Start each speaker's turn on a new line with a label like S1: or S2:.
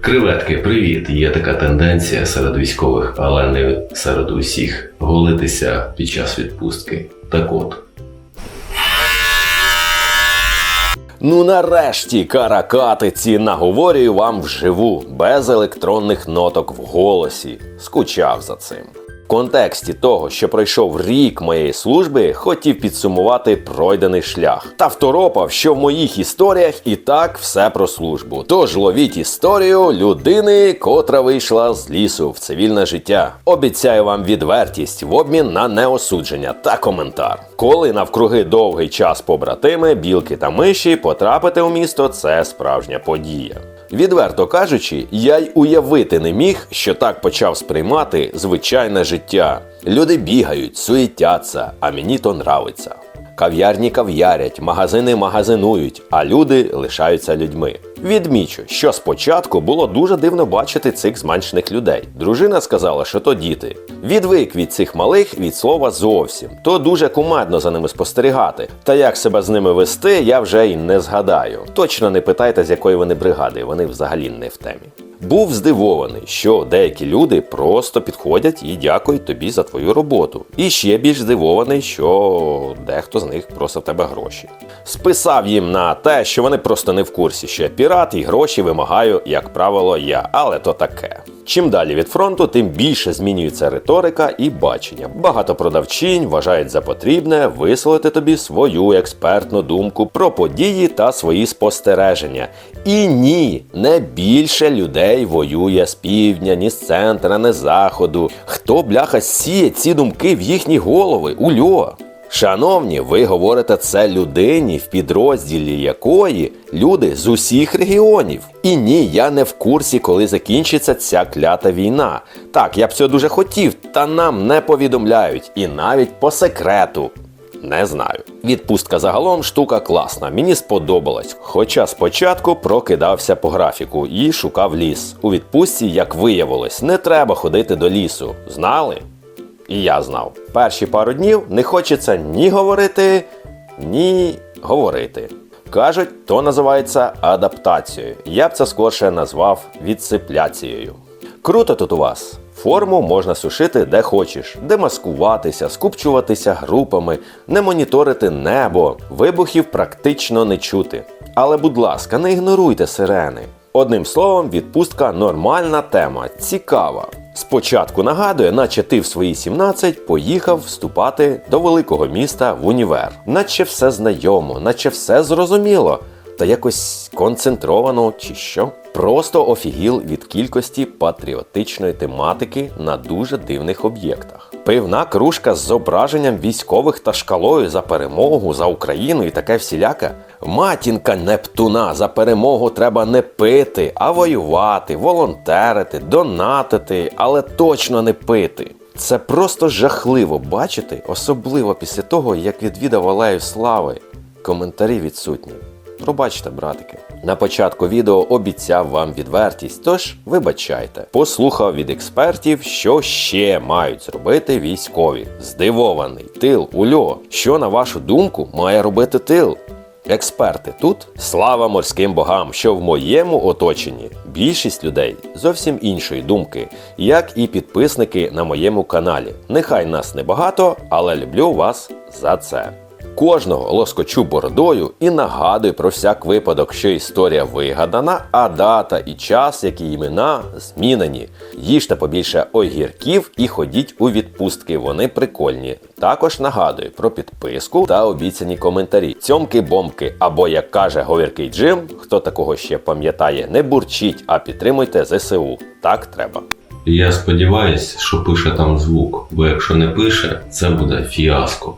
S1: Креветки, привіт! Є така тенденція серед військових, але не серед усіх голитися під час відпустки. Так от.
S2: Ну нарешті, каракатиці, наговорюю вам вживу, без електронних ноток в голосі. Скучав за цим. Контексті того, що пройшов рік моєї служби, хотів підсумувати пройдений шлях. Та второпав, що в моїх історіях і так все про службу. Тож ловіть історію людини, котра вийшла з лісу в цивільне життя. Обіцяю вам відвертість в обмін на неосудження та коментар. Коли навкруги довгий час побратими, білки та миші, потрапити у місто це справжня подія. Відверто кажучи, я й уявити не міг, що так почав сприймати звичайне життя. Люди бігають, суетяться, а мені то нравиться. Кав'ярні кав'ярять, магазини магазинують, а люди лишаються людьми. Відмічу, що спочатку було дуже дивно бачити цих зменшених людей. Дружина сказала, що то діти. Відвик від цих малих від слова зовсім. То дуже кумедно за ними спостерігати. Та як себе з ними вести, я вже й не згадаю. Точно не питайте, з якої вони бригади, вони взагалі не в темі. Був здивований, що деякі люди просто підходять і дякують тобі за твою роботу. І ще більш здивований, що дехто з них просив тебе гроші. Списав їм на те, що вони просто не в курсі, що я пірат і гроші вимагаю, як правило, я, але то таке. Чим далі від фронту, тим більше змінюється риторика і бачення. Багато продавчинь вважають за потрібне висловити тобі свою експертну думку про події та свої спостереження. І ні, не більше людей воює з півдня, ні з центра, ні з заходу. Хто бляха сіє ці думки в їхні голови? Ульо. Шановні, ви говорите це людині, в підрозділі якої люди з усіх регіонів. І ні, я не в курсі, коли закінчиться ця клята війна. Так, я б цього дуже хотів, та нам не повідомляють, і навіть по секрету. Не знаю. Відпустка загалом штука класна, мені сподобалась. Хоча спочатку прокидався по графіку і шукав ліс. У відпустці, як виявилось, не треба ходити до лісу. Знали? І я знав. Перші пару днів не хочеться ні говорити, ні говорити. Кажуть, то називається адаптацією. Я б це скорше назвав відсипляцією. Круто тут у вас. Форму можна сушити де хочеш, де маскуватися, скупчуватися групами, не моніторити небо, вибухів практично не чути. Але, будь ласка, не ігноруйте сирени. Одним словом, відпустка нормальна тема, цікава. Спочатку нагадує, наче ти в свої 17 поїхав вступати до великого міста в універ. Наче все знайомо, наче все зрозуміло, та якось концентровано чи що. Просто офігіл від кількості патріотичної тематики на дуже дивних об'єктах. Пивна кружка з зображенням військових та шкалою за перемогу за Україну і таке всіляке. Матінка Нептуна за перемогу треба не пити, а воювати, волонтерити, донатити, але точно не пити. Це просто жахливо бачити, особливо після того, як відвідав Алею Слави. Коментарі відсутні. Пробачте, братики. На початку відео обіцяв вам відвертість, тож вибачайте. Послухав від експертів, що ще мають зробити військові. Здивований, тил, ульо. Що, на вашу думку, має робити тил? Експерти тут слава морським богам, що в моєму оточенні більшість людей зовсім іншої думки, як і підписники на моєму каналі. Нехай нас небагато, але люблю вас за це. Кожного лоскочу бородою і нагадую про всяк випадок, що історія вигадана, а дата і час, як і імена змінені. Їжте побільше огірків і ходіть у відпустки, вони прикольні. Також нагадую про підписку та обіцяні коментарі. Цьомки-бомки, або як каже говіркий Джим, хто такого ще пам'ятає, не бурчіть, а підтримуйте ЗСУ. Так треба.
S1: Я сподіваюся, що пише там звук, бо якщо не пише, це буде фіаско.